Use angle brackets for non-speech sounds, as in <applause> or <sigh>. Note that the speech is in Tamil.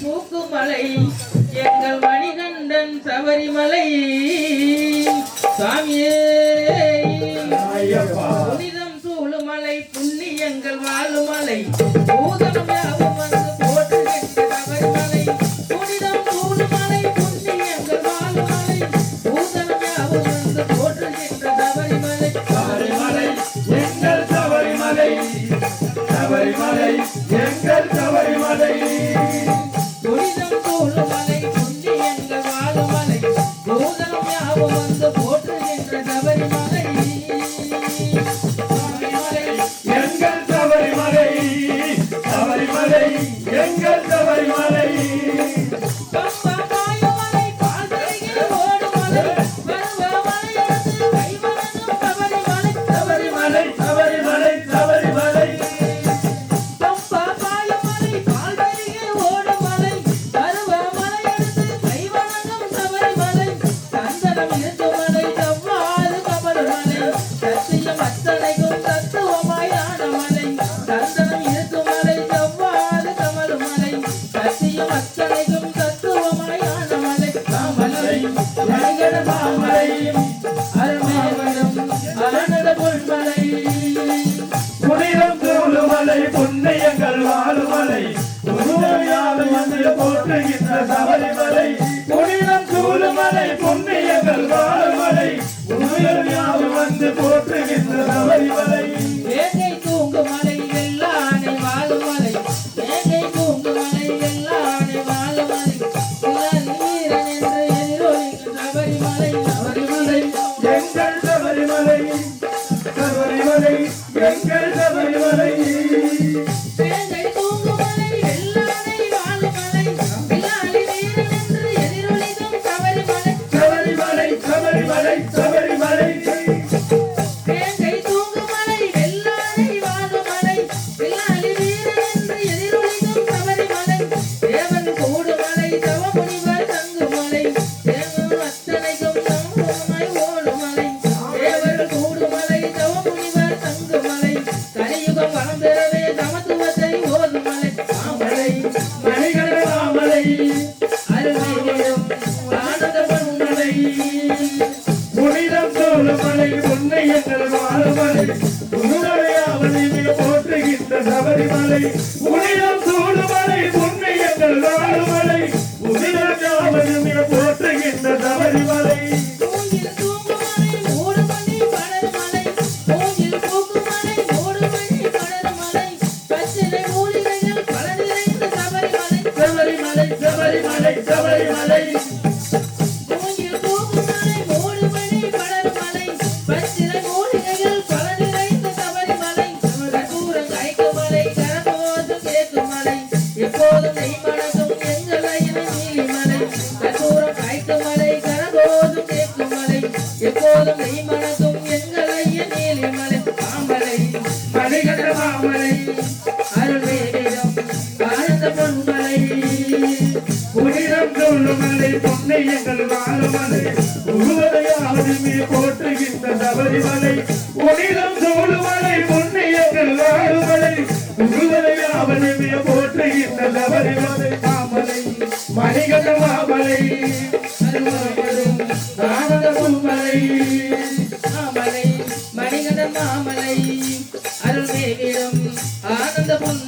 பூக்குமலை எங்கள் மணிகண்டன் சபரிமலை. சாமியே புனிதம் சூழுமலை புண்ணியங்கள் வாழுமலை. மாமலை நடிகர மாமலை அருமையவனும் அரணட பொன்மலை புனிதம் தூளுமலை புண்ணியங்கள் வாழுமலை உருவையாலும் வந்து போற்றுகின்ற சபரிமலை புனிதம் தூளுமலை புண்ணியங்கள் வாழுமலை உருவையாலும் வந்து போற்றுகின்ற சபரிமலை சபரிமலை எங்கள் சபரிமலை சபரிமலை எங்கள் சபரி <laughs> Yeah. சபரிமலை சபரிமலை பொன்னை எங்கள் மாறுமலை உருவதையாவது மீ போற்றுகின்ற சபரிமலை ஒளிரும் சோழுமலை பொன்னை எங்கள் மாறுமலை உருவதையாவது மீ போற்றுகின்ற சபரிமலை மாமலை மணிகண்ட மாமலை மாமலை மணிகண்ட மாமலை அருள் ஆனந்த பொன்